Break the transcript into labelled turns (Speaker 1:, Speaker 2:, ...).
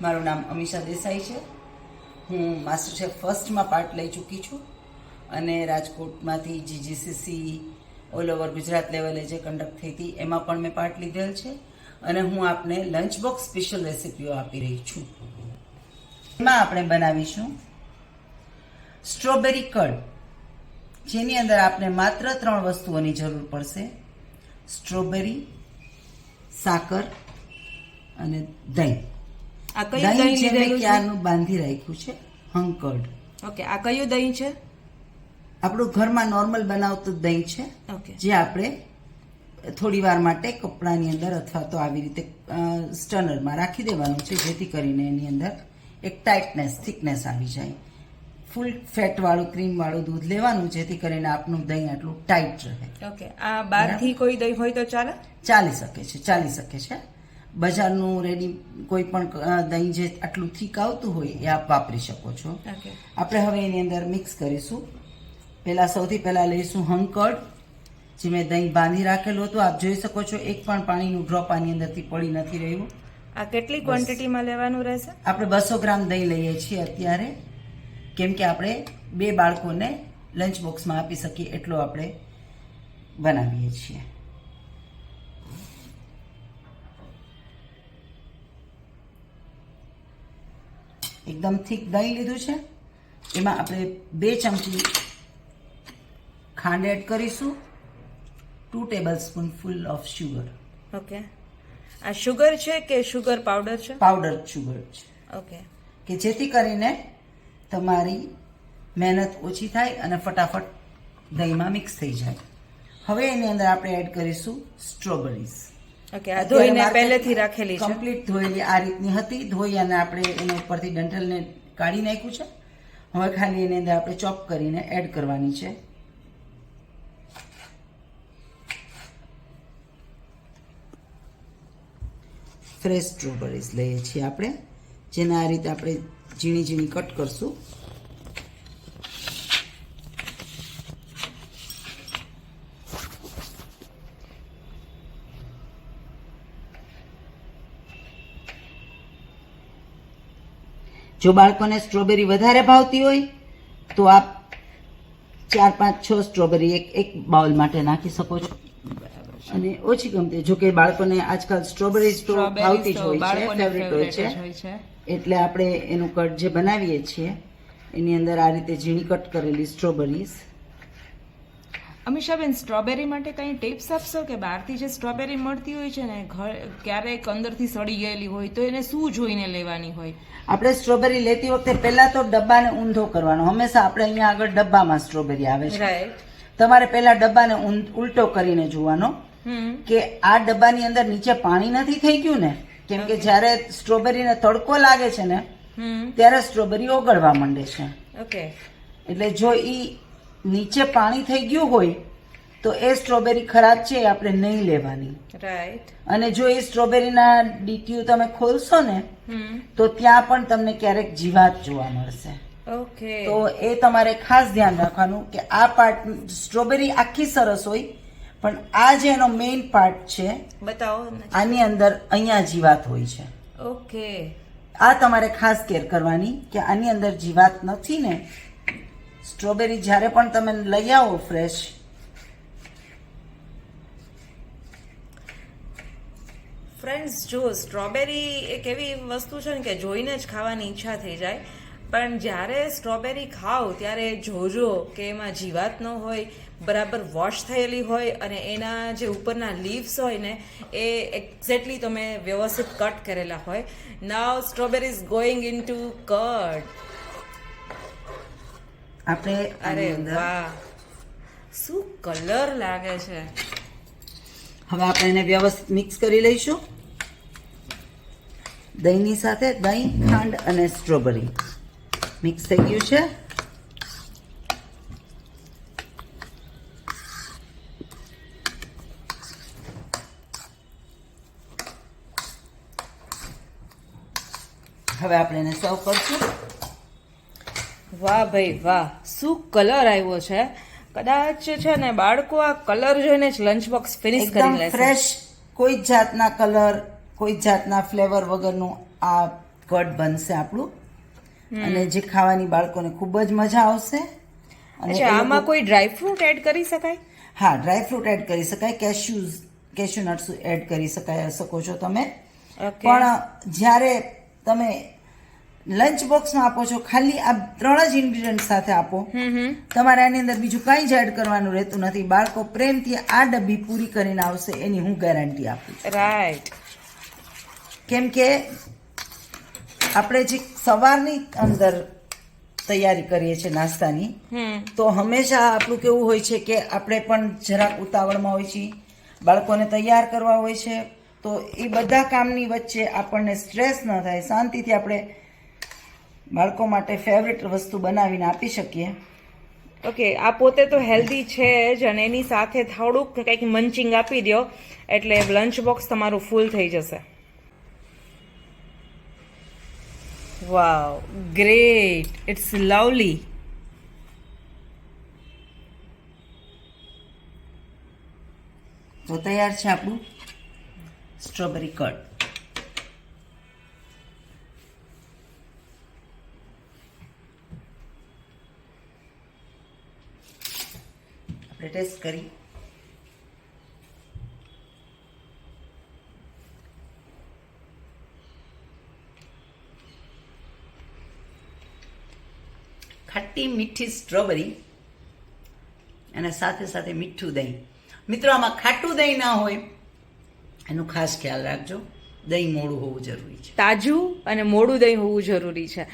Speaker 1: મારું નામ અમીષા દેસાઈ છે. હું માસ્ટર શેફ ફર્સ્ટમાં પાર્ટ લઈ ચૂકી છું અને રાજકોટમાંથી જીજીસીસી ઓલ ઓવર ગુજરાત લેવલે જે કન્ડક્ટ થઈ હતી, એમાં પણ મેં પાર્ટ લીધેલ છે અને હું આપને લંચ બોક્સ સ્પેશિયલ રેસિપીઓ આપી રહી છું. એમાં આપણે બનાવીશું સ્ટ્રોબેરી કડ જેની અંદર આપણે માત્ર ત્રણ વસ્તુઓની જરૂર પડશે. સ્ટ્રોબેરી સાકર અને દહીં.
Speaker 2: આ કયું
Speaker 1: દહીં મેં
Speaker 2: લીધેલું છે?
Speaker 1: ક્યારનું બાંધી રાખ્યું છે? હંકર્ડ
Speaker 2: ઓકે આ કયું દહીં છે?
Speaker 1: આપણું ઘરમાં નોર્મલ બનાવતું દહીં છે.
Speaker 2: ઓકે.
Speaker 1: જે આપણે થોડી વાર માટે કપડાની અંદર અથવા તો આવી રીતે સ્ટનરમાં રાખી દેવાનું છે જેથી કરીને એની અંદર એક ટાઇટનેસ થિકનેસ આવી જાય. ફૂલ ફેટવાળું ક્રીમવાળું દૂધ લેવાનું જેથી કરીને આપનું દહીં આટલું ટાઈટ રહે.
Speaker 2: ઓકે આ બહારથી કોઈ દહીં હોય તો ચાલે?
Speaker 1: ચાલી શકે છે ચાલી શકે છે. બજારનું રેડી કોઈ પણ દહીં જે આટલું થીક આવતું હોય એ આપ વાપરી શકો છો. આપણે હવે એની અંદર મિક્સ કરીશું. પહેલાં સૌથી પહેલાં લઈશું હંકડ જે મેં દહીં બાંધી રાખેલું હતું. આપ જોઈ શકો છો એક પણ પાણીનું ડ્રોપ આની અંદરથી પડી નથી રહ્યું.
Speaker 2: આ કેટલી ક્વોન્ટિટીમાં લેવાનું રહેશે?
Speaker 1: આપણે બસો ગ્રામ દહીં લઈએ છીએ અત્યારે. કેમ કે આપણે બે બાળકોને લંચ બોક્સમાં આપી શકીએ એટલો આપણે બનાવીએ છીએ. એકદમ થીક દહીં લીધું છે. એમાં આપણે બે ચમચી ખાંડ એડ કરીશું. Two tablespoon full of sugar
Speaker 2: okay આ શુગર છે કે શુગર પાવડર છે?
Speaker 1: પાવડર શુગર છે.
Speaker 2: ઓકે
Speaker 1: કે જેથી કરીને તમારી મહેનત ઓછી થાય અને ફટાફટ દહીંમાં મિક્સ થઈ જાય. હવે એની અંદર આપણે એડ કરીશું સ્ટ્રોબેરીઝ
Speaker 2: ઓકે આ ધોઈને પહેલેથી રાખેલી છે.
Speaker 1: કમ્પ્લીટ ધોયેલી આ રીતની હતી. ધોઈ અને આપણે એના ઉપરથી ડંઠલને કાઢી નાખ્યું છે. હવે ખાલી એની અંદર આપણે ચોપ કરીને એડ કરવાની છે. ફ્રેશ સ્ટ્રોબેરીઝ લઈએ છીએ આપણે જેને આ રીતે આપણે ઝીણી ઝીણી કટ કરશું. જો બાળકોને સ્ટ્રોબેરી વધારે ભાવતી હોય તો આપ ચાર પાંચ છ સ્ટ્રોબેરી એક એક બાઉલ માટે નાખી શકો છો. અને ઓછી ગમતી જો કે બાળકોને આજકાલ સ્ટ્રોબેરી ભાવતી જ હોય છે ફેવરિટ હોય છે. એટલે આપણે એનું કટ જે બનાવીએ છીએ એની અંદર આ રીતે ઝીણી કટ કરેલી સ્ટ્રોબેરીઝ.
Speaker 2: અમીષાબેન સ્ટ્રોબેરી માટે કંઈ ટિપ્સ આપશો કે બહારથી જે સ્ટ્રોબેરી મળતી હોય છે ને ઘર ક્યારેક અંદરથી સડી ગયેલી હોય તો એને શું જોઈને લેવાની હોય?
Speaker 1: આપણે સ્ટ્રોબેરી લેતી વખતે પહેલા તો ડબ્બાને ઊંધો કરવાનો. હંમેશા આપણે અહીંયા આગળ ડબ્બામાં સ્ટ્રોબેરી આવે છે. તમારે પહેલા ડબ્બાને ઉલટો કરીને જોવાનો
Speaker 2: હમ.
Speaker 1: કે આ ડબ્બાની અંદર નીચે પાણી નથી થઈ ગયું ને? કેમ કે જ્યારે સ્ટ્રોબેરીને તડકો લાગે છે ને ત્યારે સ્ટ્રોબેરી ઓગળવા માંડે છે.
Speaker 2: ઓકે
Speaker 1: એટલે જો ઈ નીચે પાણી થઈ ગયું હોય તો એ સ્ટ્રોબેરી ખરાબ છે આપણે નહીં લેવાની.
Speaker 2: રાઈટ
Speaker 1: અને જો એ સ્ટ્રોબેરીના ડીટીયુ તમે ખોલશો ને તો ત્યાં પણ તમને ક્યારેક જીવાત જોવા મળશે.
Speaker 2: ઓકે.
Speaker 1: તો એ તમારે ખાસ ધ્યાન રાખવાનું કે આ પાર્ટ સ્ટ્રોબેરી આખી સરસ હોય પણ આ જે એનો મેઇન પાર્ટ છે
Speaker 2: બતાવો.
Speaker 1: આની અંદર અહીંયા જીવાત હોય છે.
Speaker 2: ઓકે.
Speaker 1: આ તમારે ખાસ કેર કરવાની કે આની અંદર જીવાત નથી ને સ્ટ્રોબેરી જ્યારે પણ તમે લઈ આવો ફ્રેશ.
Speaker 2: ફ્રેન્ડ્સ જો સ્ટ્રોબેરી એક એવી વસ્તુ છે ને કે જોઈને જ ખાવાની ઈચ્છા થઈ જાય, પણ જ્યારે સ્ટ્રોબેરી ખાઓ ત્યારે જોજો કે એમાં જીવાત ન હોય, બરાબર વોશ થયેલી હોય અને એના જે ઉપરના લીવ્સ હોય ને, એ એક્ઝેક્ટલી તમે વ્યવસ્થિત કટ કરેલા હોય. Now strawberry is going into cut
Speaker 1: આપણે
Speaker 2: અરે
Speaker 1: આની અંદર
Speaker 2: વાહ. શું કલર લાગે છે?
Speaker 1: હવે આપણે એને વ્યવસ્થિત મિક્સ કરી લઈશું. દહીંની સાથે દહીં ખાંડ અને સ્ટ્રોબેરી મિક્સ થઈ ગયું છે. હવે આપણે એને સર્વ કરશું.
Speaker 2: વાહ ભાઈ વાહ શું કલર આવ્યો છે? કદાચ છે ને બાળકો આ કલર જોઈને જ લંચ બોક્સ ફિનિશ કરી લે
Speaker 1: ફ્રેશ કોઈ જાતના કલર કોઈ જાતના ફ્લેવર વગરનું આ કટ બનશે આપણું. અને જે ખાવાની બાળકોને ખૂબ જ મજા આવશે. અને
Speaker 2: આમાં કોઈ ડ્રાય ફ્રૂટ એડ કરી શકાય?
Speaker 1: હા ડ્રાય ફ્રૂટ એડ કરી શકાય કેશ્યુઝ કેશ્યુ નટ્સ એડ કરી શકાય શકો છો તમે. પણ જ્યારે તમે લંચ બોક્સમાં આપો છો ખાલી આ ત્રણ જ ઇન્ગ્રીડિયન્ટ સાથે આપો. તમારે આની અંદર બીજું કાંઈ જ એડ કરવાનું રહેતું નથી. બાળકો પ્રેમથી આ ડબ્બી પૂરી કરીને આવશે એની હું ગેરંટી આપું છું.
Speaker 2: રાઈટ
Speaker 1: કેમ કે આપણે જે સવારની અંદર તૈયારી કરીએ છીએ નાસ્તાની તો હંમેશા આપણું કેવું હોય છે કે આપણે પણ જરાક ઉતાવળમાં હોય છીએ બાળકોને તૈયાર કરવા હોય છે તો એ બધા કામની વચ્ચે આપણને સ્ટ્રેસ ન થાય. શાંતિથી આપણે બાળકો માટે ફેવરેટ વસ્તુ બનાવીને આપી શકીએ.
Speaker 2: ઓકે આ પોતે તો હેલ્ધી છે જ અને એની સાથે થોડુંક કંઈક મંચિંગ આપી દો એટલે લંચ બોક્સ તમારું ફૂલ થઈ જશે. વાવ ગ્રેટ ઇટ્સ લવલી
Speaker 1: તો તૈયાર છે આપણું સ્ટ્રોબેરી કટ આપણે કરી. ખાટી મીઠી સ્ટ્રોબેરી અને સાથે સાથે મીઠું દહીં. મિત્રો, આમાં ખાટું દહીં ના હોય, એનું ખાસ ખ્યાલ રાખજો. દહીં મોડું હોવું જરૂરી છે.
Speaker 2: તાજું અને મોડું દહીં હોવું જરૂરી છે.